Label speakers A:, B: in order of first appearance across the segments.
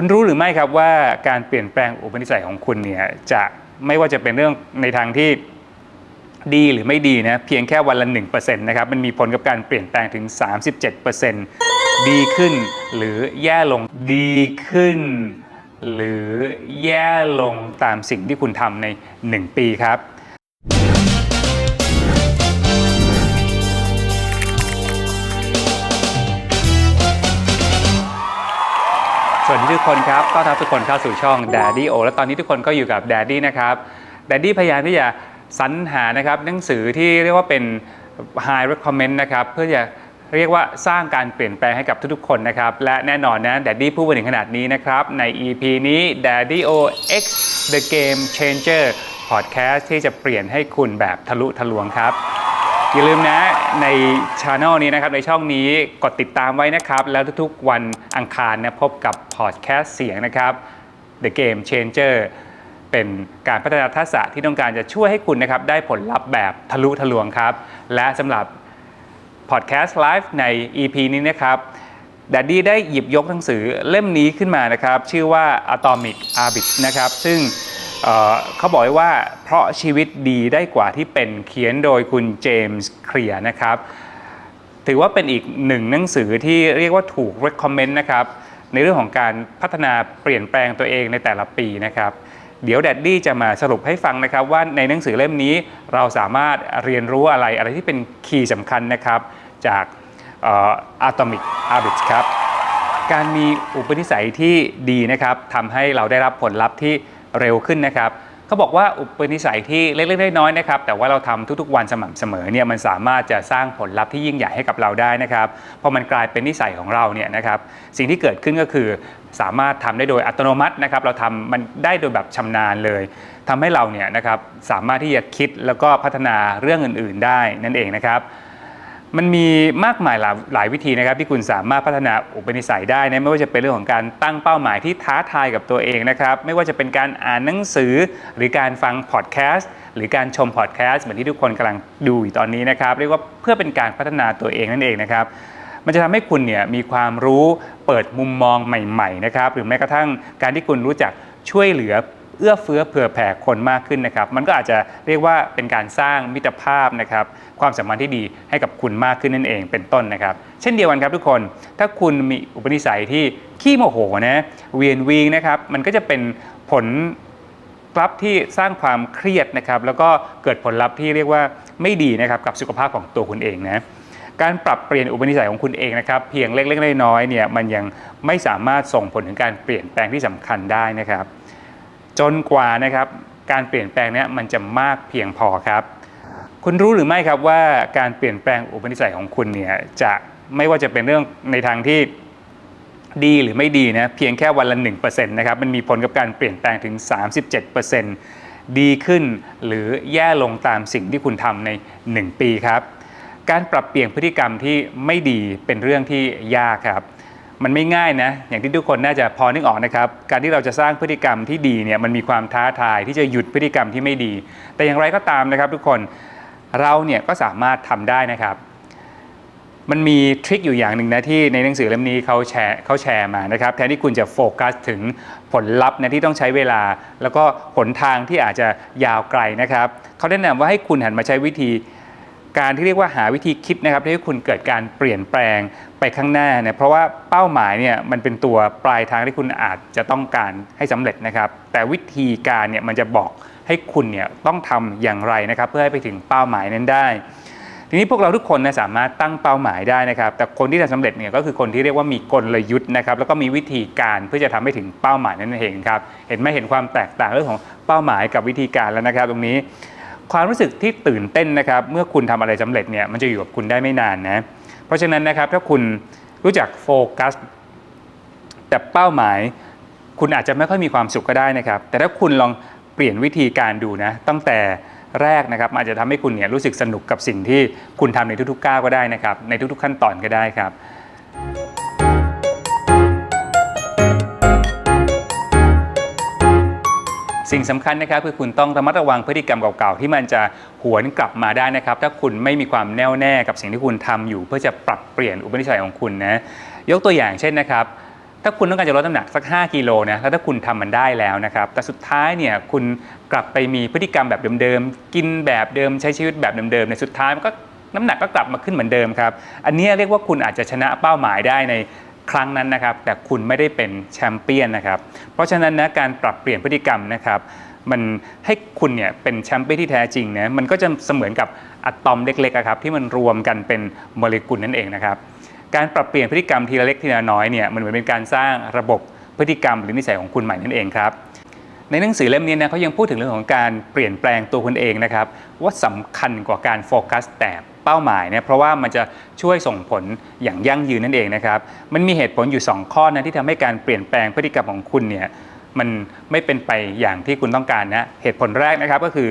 A: คุณรู้หรือไม่ครับว่าการเปลี่ยนแปลงอุปนิสัยของคุณเนี่ยจะไม่ว่าจะเป็นเรื่องในทางที่ดีหรือไม่ดีนะเพียงแค่วันละ1%นะครับมันมีผลกับการเปลี่ยนแปลงถึง 37%ดีขึ้นหรือแย่ลงดีขึ้น หรือแย่ลงตามสิ่งที่คุณทำใน 1 ปีครับ ทุกคนครับต้อนรับทุกคนเข้าสู่ช่อง Daddy O และตอนนี้ทุกคนก็อยู่กับ Daddy นะครับ Daddy พยายามที่จะสรรหานะครับหนังสือที่เรียกว่าเป็น High Recommend นะครับเพื่อจะเรียกว่าสร้างการเปลี่ยนแปลงให้กับทุกๆคนนะครับ และแน่นอนนะ Daddy พูดมาถึงขนาดนี้นะครับ ใน EP นี้ Daddy O X The Game Changer Podcast ที่จะเปลี่ยนให้คุณแบบทะลุทะลวงครับ อย่าลืมนะในช anel นี้นะครับในช่องนี้กดติดตามไว้นะครับ แล้วทุกๆวันอังคารนะพบกับพอดแคสต์เสียงนะครับ The Game Changer เป็นการพัฒนาทักษะที่ต้องการจะช่วยให้คุณนะครับได้ผลลัพธ์แบบทะลุทะลวงครับ และสำหรับพอดแคสต์ไลฟ์ใน EP นี้นะครับดัดดี้ได้หยิบยกหนังสือเล่มนี้ขึ้นมานะครับ ชื่อว่า Atomic Habits นะครับ ซึ่ง เขาบอกไว้ว่าเพราะชีวิตดีได้กว่าที่เป็นเขียนโดยคุณเจมส์เคลียร์นะครับ ถือว่าเป็นอีกหนึ่งหนังสือที่เรียกว่าถูก recommend นะครับ ในเรื่องของการพัฒนาเปลี่ยนแปลงตัวเองในแต่ละปีนะครับ เดี๋ยวแดดดี้จะมาสรุปให้ฟังนะครับ ว่าในหนังสือเล่มนี้เราสามารถเรียนรู้อะไรอะไรที่เป็นคีย์สำคัญนะครับจากเอ่อ Atomic Habits ครับ การมีอุปนิสัยที่ดีนะครับทำให้เราได้รับผลลัพธ์ที่ เร็วขึ้นนะครับเขาบอกว่าอุปนิสัยที่เล็กๆน้อยๆนะครับแต่ว่าเราทำทุกๆ วันสม่ำเสมอเนี่ยมันสามารถจะสร้างผลลัพธ์ที่ยิ่งใหญ่ให้กับเราได้นะครับพอมันกลายเป็นนิสัยของเราเนี่ยนะครับสิ่งที่เกิดขึ้นก็คือสามารถทำได้โดยอัตโนมัตินะครับเราทำมันได้โดยแบบชำนาญเลยทำให้เราเนี่ยนะครับสามารถที่จะคิดแล้วก็พัฒนาเรื่องอื่น ๆ ได้นั่นเองนะครับ มันมีมากมายหลายหลายวิธีนะครับที่คุณสามารถพัฒนาอุปนิสัยได้นะไม่ว่าจะเป็นเรื่องของการตั้งเป้าหมายที่ท้าทายกับตัวเองนะครับ ไม่ว่าจะเป็นการอ่านหนังสือ หรือการฟังพอดแคสต์หรือการชมพอดแคสต์เหมือนที่ทุกคนกำลังดูอยู่ตอนนี้นะครับ เรียกว่าเพื่อเป็นการพัฒนาตัวเองนั่นเองนะครับมันจะทำให้คุณเนี่ยมีความรู้เปิดมุมมองใหม่ ๆ นะครับ หรือแม้กระทั่งการที่คุณรู้จักช่วยเหลือ เอื้อเฟื้อเผื่อแผ่คนมากขึ้นนะครับ มันก็อาจจะเรียกว่าเป็นการสร้างมิตรภาพนะครับ ความสัมพันธ์ที่ดีให้กับคุณมากขึ้นนั่นเองเป็นต้นนะครับ เช่นเดียวกันครับทุกคน ถ้าคุณมีอุปนิสัยที่ขี้โมโหนะเวียนวีงนะครับ มันก็จะเป็นผลลัพธ์ที่สร้างความเครียดนะครับ แล้วก็เกิดผลลัพธ์ที่เรียกว่าไม่ดีนะครับกับสุขภาพของตัวคุณเองนะการปรับเปลี่ยนอุปนิสัยของคุณเองนะครับเพียงเล็กๆน้อยๆเนี่ยมันยังไม่สามารถส่งผลถึงการเปลี่ยนแปลงที่สำคัญได้นะครับ จนกว่านะครับการเปลี่ยนแปลงนี้มันจะมากเพียงพอครับ คุณรู้หรือไม่ครับว่าการเปลี่ยนแปลงอุปนิสัยของคุณเนี่ยจะไม่ว่าจะเป็นเรื่องในทางที่ดีหรือไม่ดีนะเพียงแค่วันละ1%นะครับมันมีผลกับการเปลี่ยนแปลงถึง 37%ดีขึ้นหรือแย่ลงตามสิ่งที่คุณทำใน 1 ปีครับ การปรับเปลี่ยนพฤติกรรมที่ไม่ดีเป็นเรื่องที่ยากครับ มันไม่ง่ายนะ อย่างที่ทุกคนน่าจะพอนึกออกนะครับ การที่เราจะสร้างพฤติกรรมที่ดีเนี่ยมันมีความท้าทายที่จะหยุดพฤติกรรมที่ไม่ดี แต่อย่างไรก็ตามนะครับทุกคนเราเนี่ยก็สามารถทำได้นะครับ มันมีทริคอยู่อย่างหนึ่งนะที่ในหนังสือเล่มนี้เขาแชร์เขาแชร์มานะครับแทนที่คุณจะโฟกัสถึงผลลัพธ์นะที่ต้องใช้เวลา แล้วก็หนทางที่อาจจะยาวไกลนะครับเขาแนะนำว่าให้คุณหันมาใช้วิธี การที่เรียกว่าหาวิธีคิดนะครับที่ให้คุณเกิดการเปลี่ยนแปลงไปข้างหน้าเนี่ยเพราะว่าเป้าหมายเนี่ยมันเป็นตัวปลายทางที่คุณอาจจะต้องการให้สำเร็จนะครับ แต่วิธีการเนี่ยมันจะบอกให้คุณเนี่ยต้องทำอย่างไรนะครับ เพื่อให้ไปถึงเป้าหมายนั้นได้ ทีนี้พวกเราทุกคนนะสามารถตั้งเป้าหมายได้นะครับ แต่คนที่จะสำเร็จเนี่ยก็คือคนที่เรียกว่ามีกลยุทธ์นะครับ แล้วก็มีวิธีการเพื่อจะทำให้ถึงเป้าหมายนั้นเองครับเห็นไหมเห็นความแตกต่างเรื่องของเป้าหมายกับวิธีการแล้วนะครับ ตรงนี้ ความรู้สึกที่ตื่นเต้นนะครับ เมื่อคุณทำอะไรสำเร็จเนี่ยมันจะอยู่กับคุณได้ไม่นานนะ เพราะฉะนั้นนะครับถ้าคุณรู้จักโฟกัสแต่เป้าหมาย คุณอาจจะไม่ค่อยมีความสุขก็ได้นะครับ แต่ถ้าคุณลองเปลี่ยนวิธีการดูนะ ตั้งแต่แรกนะครับอาจจะทำให้คุณเนี่ยรู้สึกสนุกกับสิ่งที่คุณทำในทุกๆก้าวก็ได้นะครับ ในทุกๆขั้นตอนก็ได้ครับ สิ่งสำคัญนะครับคือคุณต้องระมัดระวังพฤติกรรมเก่าๆ ที่มันจะหวนกลับมาได้นะครับ ถ้าคุณไม่มีความแน่วแน่กับสิ่งที่คุณทำอยู่ เพื่อจะปรับเปลี่ยนอุปนิสัยของคุณนะยกตัวอย่างเช่นนะครับถ้าคุณต้องการจะลดน้ำหนักสัก 5กิโลนะแล้วถ้าคุณทำมันได้แล้วนะครับ แต่สุดท้ายเนี่ยคุณกลับไปมีพฤติกรรมแบบเดิมๆ กินแบบเดิมใช้ชีวิตแบบเดิมๆในสุดท้ายมันก็น้ำหนักก็กลับมาขึ้นเหมือนเดิมครับ อันนี้เรียกว่าคุณอาจจะชนะเป้าหมายได้ใน ครั้งนั้นนะครับ แต่คุณไม่ได้เป็นแชมเปี้ยนนะครับ เพราะฉะนั้นนะการปรับเปลี่ยนพฤติกรรมนะครับมันให้คุณเนี่ยเป็นแชมเปี้ยนที่แท้จริงนะมันก็จะเสมือนกับอะตอมเล็กๆครับที่มันรวมกันเป็นโมเลกุลนั่นเองนะครับการปรับเปลี่ยนพฤติกรรมทีละเล็กทีละน้อยเนี่ยมันเหมือนเป็นการสร้างระบบพฤติกรรมหรือนิสัยของคุณใหม่นั่นเองครับในหนังสือเล่มนี้นะเขายังพูดถึงเรื่องของการเปลี่ยนแปลงตัวคุณเองนะครับว่าสำคัญกว่าการโฟกัสแต่ เป้าหมายเนี่ยเพราะว่ามันจะช่วยส่งผลอย่างยั่งยืนนั่นเองนะครับมันมีเหตุผลอยู่ 2 ข้อนะที่ทำให้การเปลี่ยนแปลงพฤติกรรมของคุณเนี่ยมันไม่เป็นไปอย่างที่คุณต้องการนะเหตุผลแรกนะครับก็คือ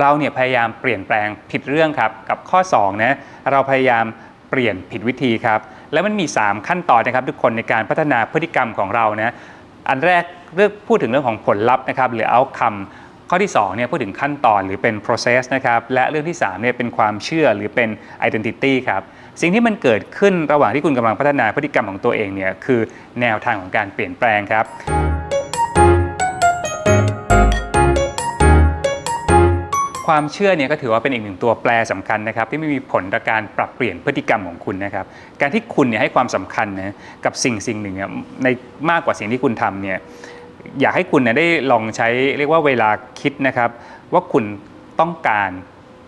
A: เราเนี่ยพยายามเปลี่ยนแปลงผิดเรื่องครับกับข้อ2นะเราพยายามเปลี่ยนผิดวิธีครับแล้วมันมี 3 ขั้นตอนนะครับ ทุกคนในการพัฒนาพฤติกรรมของเรานะอันแรกเรื่องพูดถึงเรื่องของผลลัพธ์นะครับหรือ outcome ข้อที่2เนี่ยพูดถึงขั้นตอนหรือเป็น process นะครับ และเรื่องที่3เนี่ยเป็นความเชื่อหรือเป็น identity ครับ สิ่งที่มันเกิดขึ้นระหว่างที่คุณกำลังพัฒนาพฤติกรรมของตัวเองเนี่ยคือแนวทางของการเปลี่ยนแปลงครับความเชื่อเนี่ยก็ถือว่าเป็นอีกหนึ่งตัวแปรสำคัญนะครับที่ไม่มีผลต่อการปรับเปลี่ยนพฤติกรรมของคุณนะครับการที่คุณเนี่ยให้ความสำคัญนะกับสิ่งสิ่งหนึ่งเนี่ยในมากกว่าสิ่งที่คุณทำเนี่ย อยากให้คุณเนี่ยได้ลองใช้เรียกว่าเวลาคิดนะครับ ว่าคุณต้องการ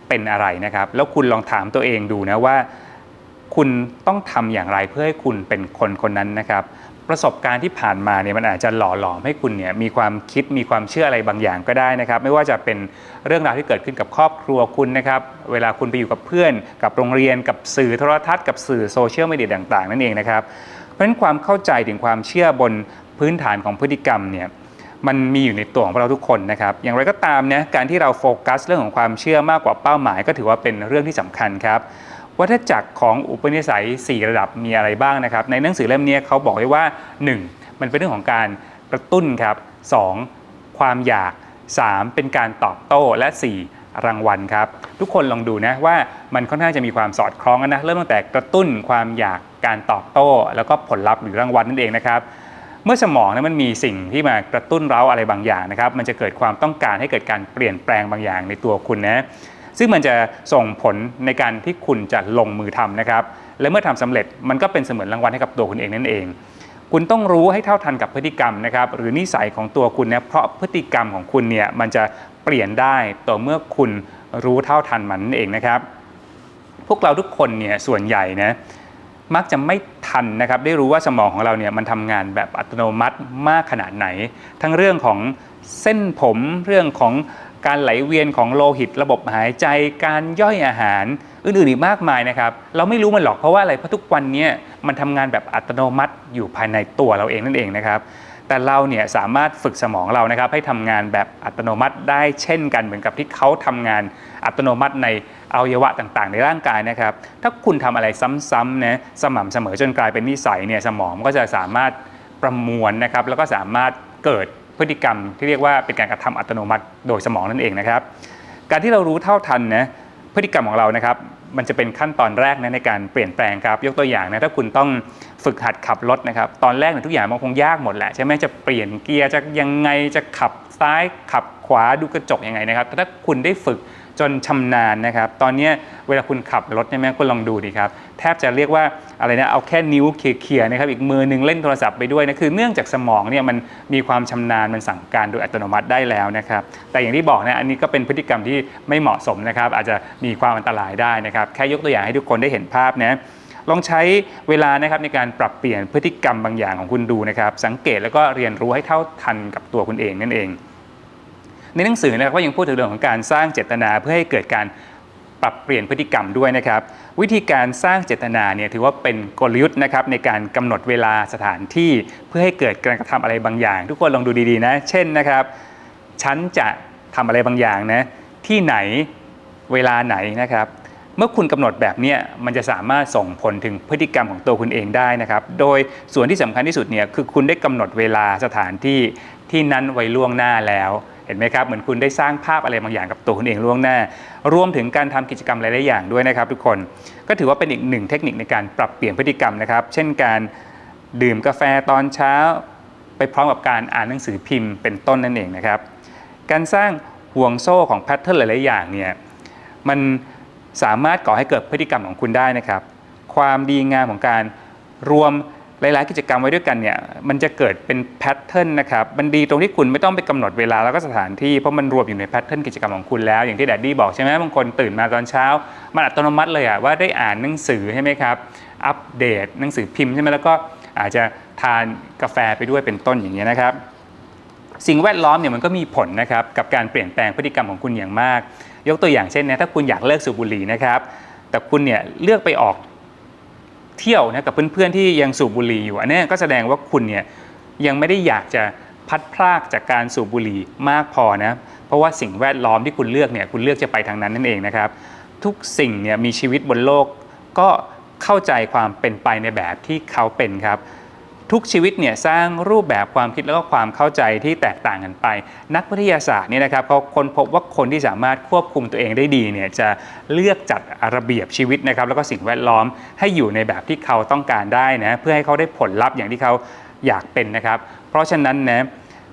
A: เป็นอะไรนะครับ แล้วคุณลองถามตัวเองดูนะว่า คุณต้องทำอย่างไรเพื่อให้คุณเป็นคนคนนั้นนะครับ ประสบการณ์ที่ผ่านมาเนี่ยมันอาจจะหล่อหลอมให้คุณเนี่ยมีความคิดมีความเชื่ออะไรบางอย่างก็ได้นะครับ ไม่ว่าจะเป็นเรื่องราวที่เกิดขึ้นกับครอบครัวคุณนะครับเวลาคุณไปอยู่กับเพื่อน กับโรงเรียนกับสื่อโทรทัศน์กับสื่อโซเชียลมีเดียต่าง ๆ นั่นเองนะครับเพราะฉะนั้นความเข้าใจถึงความเชื่อบน พื้นฐานของพฤติกรรมเนี่ยมันมีอยู่ในตัวของเราทุกคนนะครับ อย่างไรก็ตามเนะการที่เราโฟกัสเรื่องของความเชื่อมากกว่าเป้าหมาย ก็ถือว่าเป็นเรื่องที่สำคัญครับวัฏจักรของอุปนิสัย 4 ระดับมีอะไรบ้างนะครับ ในหนังสือเล่มนี้เขาบอกไว้ว่า 1. มันเป็นเรื่องของการกระตุ้นครับ 2. ความอยาก 3. เป็นการตอบโต้และ 4. รางวัลครับ ทุกคนลองดูนะว่ามันค่อนข้างจะมีความสอดคล้องกันนะเริ่มตั้งแต่กระตุ้นความอยากการตอบโต้ แล้วก็ผลลัพธ์หรือรางวัลนั่นเองนะครับ มื่อสมองนะมันมีสิ่งที่มากระตุ้นเร้าอะไรบางอย่างนะครับมันจะเกิดความต้องการให้เกิดการเปลี่ยนแปลงบางอย่างในตัวคุณนะซึ่งมันจะส่งผลในการที่คุณจะลงมือทำนะครับ และเมื่อทำสำเร็จมันก็เป็นเสมือนรางวัลให้กับตัวคุณเองนั่นเอง คุณต้องรู้ให้เท่าทันกับพฤติกรรมนะครับ หรือนิสัยของตัวคุณนะเพราะพฤติกรรมของคุณเนี่ยมันจะเปลี่ยนได้ต่อเมื่อคุณรู้เท่าทันมันนั่นเองนะครับ พวกเราทุกคนเนี่ยส่วนใหญ่นะ มักจะไม่ทันนะครับได้รู้ว่าสมองของเราเนี่ยมันทำงานแบบอัตโนมัติมากขนาดไหน ทั้งเรื่องของเส้นผมเรื่องของการไหลเวียนของโลหิต ระบบหายใจการย่อยอาหารอื่นๆอีกมากมายนะครับ เราไม่รู้มันหรอกเพราะว่าอะไรเพราะทุกวันเนี้มันทำงานแบบอัตโนมัติอยู่ภายในตัวเราเองนั่นเองนะครับแต่เราเนี่ยสามารถฝึกสมองเรานะครับให้ทำงานแบบอัตโนมัติได้เช่นกันเหมือนกับที่เขาทำงานอัตโนมัติใน อวัยวะต่างๆ ในร่างกายนะครับ ถ้าคุณทำอะไรซ้ำๆนะสม่ำเสมอจนกลายเป็นนิสัยเนี่ยสมองก็จะสามารถประมวลนะครับ แล้วก็สามารถเกิดพฤติกรรมที่เรียกว่าเป็นการกระทำอัตโนมัติโดยสมองนั่นเองนะครับ การที่เรารู้เท่าทันนะพฤติกรรมของเรานะครับมันจะเป็นขั้นตอนแรกนะในการเปลี่ยนแปลงครับ ยกตัวอย่างนะถ้าคุณต้องฝึกหัดขับรถนะครับ ตอนแรกเนี่ยทุกอย่างมันคงยากหมดแหละ ใช่ไหมจะเปลี่ยนเกียร์จะยังไงจะขับซ้ายขับขวาดูกระจกยังไงนะครับแต่ถ้าคุณได้ฝึก จนชำนาญนะครับ ตอนนี้เวลาคุณขับรถใช่ไหมคุณลองดูดิครับ แทบจะเรียกว่าอะไรนะเอาแค่นิ้วเขี่ยๆนะครับอีกมือหนึงเล่นโทรศัพท์ไปด้วยนะคือเนื่องจากสมองเนี่ยมันมีความชำนาญมันสั่งการโดยอัตโนมัติได้แล้วนะครับ แต่อย่างที่บอกนะอันนี้ก็เป็นพฤติกรรมที่ไม่เหมาะสมนะครับ อาจจะมีความอันตรายได้นะครับ แค่ยกตัวอย่างให้ทุกคนได้เห็นภาพนะลองใช้เวลานะครับในการปรับเปลี่ยนพฤติกรรมบางอย่างของคุณดูนะครับ สังเกตแล้วก็เรียนรู้ให้เท่าทันกับตัวคุณเองนั่นเอง ในหนังสือนะครับก็ยังพูดถึงเรื่องของการสร้างเจตนาเพื่อให้เกิดการปรับเปลี่ยนพฤติกรรมด้วยนะครับ วิธีการสร้างเจตนาเนี่ยถือว่าเป็นกลยุทธ์นะครับในการกำหนดเวลาสถานที่เพื่อให้เกิดการกระทำอะไรบางอย่าง ทุกคนลองดูดีๆนะ เช่นนะครับ ฉันจะทำอะไรบางอย่างนะที่ไหนเวลาไหนนะครับ เมื่อคุณกำหนดแบบเนี้ยมันจะสามารถส่งผลถึงพฤติกรรมของตัวคุณเองได้นะครับ โดยส่วนที่สำคัญที่สุดเนี่ยคือคุณได้กำหนดเวลาสถานที่ที่นั้นไว้ล่วงหน้าแล้ว เห็นไหมครับเหมือนคุณได้สร้างภาพอะไรบางอย่างกับตัวคุณเองล่วงหน้า รวมถึงการทำกิจกรรมหลายๆอย่างด้วยนะครับ ทุกคนก็ถือว่าเป็นอีกหนึ่งเทคนิคในการปรับเปลี่ยนพฤติกรรมนะครับ เช่นการดื่มกาแฟตอนเช้า ไปพร้อมกับการอ่านหนังสือพิมพ์เป็นต้นนั่นเองนะครับ การสร้างห่วงโซ่ของแพทเทิร์นหลายๆอย่างเนี่ยมันสามารถก่อให้เกิดพฤติกรรมของคุณได้นะครับ ความดีงามของการรวม หลายๆกิจกรรมไว้ด้วยกันเนี่ยมันจะเกิดเป็นแพทเทิร์นนะครับมันดีตรงที่คุณไม่ต้องไปกำหนดเวลาแล้วก็สถานที่เพราะมันรวมอยู่ในแพทเทิร์นกิจกรรมของคุณแล้ว อย่างที่แดดดี้บอกใช่ไหมบางคนตื่นมาตอนเช้า มันอัตโนมัติเลยอะว่าได้อ่านหนังสือใช่ไหมครับอัปเดตหนังสือพิมพ์ใช่ไหมแล้วก็อาจจะทานกาแฟไปด้วยเป็นต้นอย่างเงี้ยนะครับ สิ่งแวดล้อมเนี่ยมันก็มีผลนะครับกับการเปลี่ยนแปลงพฤติกรรมของคุณอย่างมาก ยกตัวอย่างเช่นนะถ้าคุณอยากเลิกสูบบุหรี่นะครับแต่คุณเนี่ยเลือกไปออก เที่ยวนะกับเพื่อนๆที่ยังสูบบุหรี่อยู่อันนี้ก็แสดงว่าคุณเนี่ยยังไม่ได้อยากจะพัดพรากจากการสูบบุหรี่มากพอนะเพราะว่าสิ่งแวดล้อมที่คุณเลือกเนี่ยคุณเลือกจะไปทางนั้นนั่นเองนะครับ ทุกสิ่งเนี่ยมีชีวิตบนโลกก็เข้าใจความเป็นไปในแบบที่เขาเป็นครับ ทุกชีวิตเนี่ยสร้างรูปแบบความคิดแล้วก็ความเข้าใจที่แตกต่างกันไป นักวิทยาศาสตร์เนี่ยนะครับเขาค้นพบว่าคนที่สามารถควบคุมตัวเองได้ดีเนี่ยจะเลือกจัดระเบียบชีวิตนะครับแล้วก็สิ่งแวดล้อมให้อยู่ในแบบที่เขาต้องการได้นะเพื่อให้เขาได้ผลลัพธ์อย่างที่เขาอยากเป็นนะครับ เพราะฉะนั้นนะ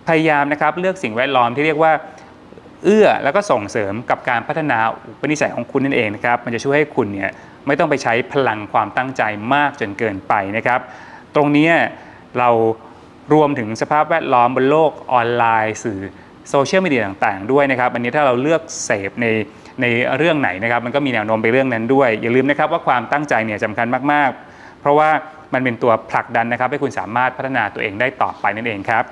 A: พยายามนะครับเลือกสิ่งแวดล้อมที่เรียกว่าเอื้อแล้วก็ส่งเสริมกับการพัฒนาอุปนิสัยของคุณนั่นเองนะครับมันจะช่วยให้คุณเนี่ยไม่ต้องไปใช้พลังความตั้งใจมากจนเกินไปนะครับ ตรงนี้ เรารวมถึงสภาพแวดล้อมบนโลกออนไลน์สื่อโซเชียลมีเดียต่างๆ ด้วยนะครับ อันนี้ถ้าเราเลือกเสพในในเรื่องไหนนะครับ มันก็มีแนวโน้มไปเรื่องนั้นด้วย อย่าลืมนะครับว่าความตั้งใจเนี่ยสำคัญมากๆ เพราะว่ามันเป็นตัวผลักดันนะครับ ให้คุณสามารถพัฒนาตัวเองได้ต่อไปนั่นเองครับ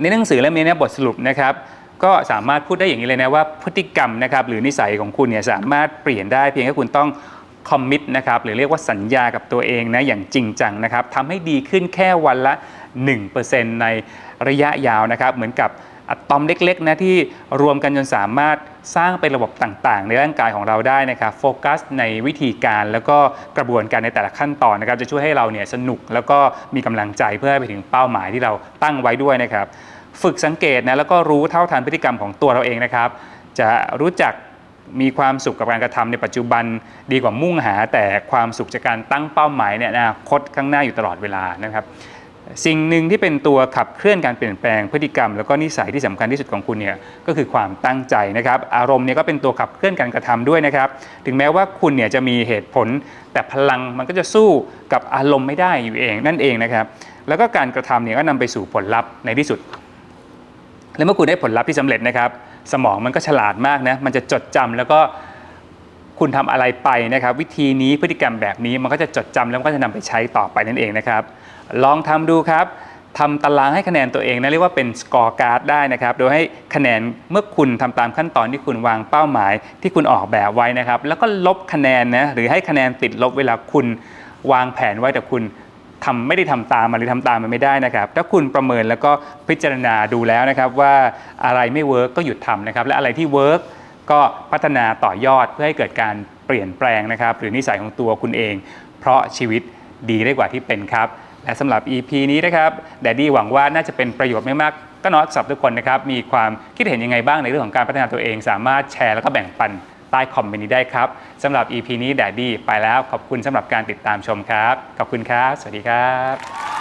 A: ในหนังสือเล่มนี้เนี่ยบทสรุปนะครับก็สามารถพูดได้อย่างนี้เลยนะว่าพฤติกรรมนะครับหรือนิสัยของคุณเนี่ยสามารถเปลี่ยนได้เพียงแค่คุณต้อง คอมมิตนะครับหรือเรียกว่าสัญญากับตัวเองนะอย่างจริงจังนะครับทำให้ดีขึ้นแค่วันละ 1%ในระยะยาวนะครับ เหมือนกับอะตอมเล็กๆนะที่รวมกันจนสามารถสร้างเป็นระบบต่างๆ ในร่างกายของเราได้นะครับโฟกัสในวิธีการแล้วก็กระบวนการในแต่ละขั้นตอนนะครับ จะช่วยให้เราเนี่ยสนุกแล้วก็มีกำลังใจเพื่อไปถึงเป้าหมายที่เราตั้งไว้ด้วยนะครับ ฝึกสังเกตนะแล้วก็รู้เท่าทันพฤติกรรมของตัวเราเองนะครับ จะรู้จัก มีความสุขกับการกระทำในปัจจุบันดีกว่ามุ่งหาแต่ความสุขจากการตั้งเป้าหมายเนี่ยอนาคตข้างหน้าอยู่ตลอดเวลานะครับ สิ่งหนึ่งที่เป็นตัวขับเคลื่อนการเปลี่ยนแปลงพฤติกรรม แล้วก็นิสัยที่สำคัญที่สุดของคุณเนี่ยก็คือความตั้งใจนะครับ อารมณ์เนี่ยก็เป็นตัวขับเคลื่อนการกระทำด้วยนะครับ ถึงแม้ว่าคุณเนี่ยจะมีเหตุผล แต่พลังมันก็จะสู้กับอารมณ์ไม่ได้อยู่เองนั่นเองนะครับ แล้วก็การกระทำเนี่ยก็นำไปสู่ผลลัพธ์ในที่สุด และเมื่อคุณได้ผลลัพธ์ที่สำเร็จนะครับ สมองมันก็ฉลาดมากนะมันจะจดจำแล้วก็คุณทำอะไรไปนะครับวิธีนี้พฤติกรรมแบบนี้มันก็จะจดจำแล้วก็จะนำไปใช้ต่อไปนั่นเองนะครับ ลองทำดูครับทำตารางให้คะแนนตัวเองนะเรียกว่าเป็นสกอร์การ์ดได้นะครับ โดยให้คะแนนเมื่อคุณทำตามขั้นตอนที่คุณวางเป้าหมาย ที่คุณออกแบบไว้นะครับ แล้วก็ลบคะแนนนะหรือให้คะแนนติดลบเวลาคุณวางแผนไว้แต่คุณ ทำไม่ได้ทำตามมันหรือทำตามมันไม่ได้นะครับ ถ้าคุณประเมินแล้วก็พิจารณาดูแล้วนะครับว่าอะไรไม่เวิร์กก็หยุดทำนะครับ และอะไรที่เวิร์กก็พัฒนาต่อยอดเพื่อให้เกิดการเปลี่ยนแปลงนะครับ หรือนิสัยของตัวคุณเอง เพราะชีวิตดีได้กว่าที่เป็นครับ และสำหรับ EP นี้นะครับแดดดี้หวังว่าน่าจะเป็นประโยชน์ไม่มากก็น้อยสับทุกคนนะครับมีความคิดเห็นยังไงบ้างในเรื่องของการพัฒนาตัวเอง สามารถแชร์แล้วก็แบ่งปัน ใต้คอมเมนต์นี้ได้ครับสำหรับ EP นี้แดดดี้ไปแล้วขอบคุณสำหรับการติดตามชมครับ ขอบคุณครับ สวัสดีครับ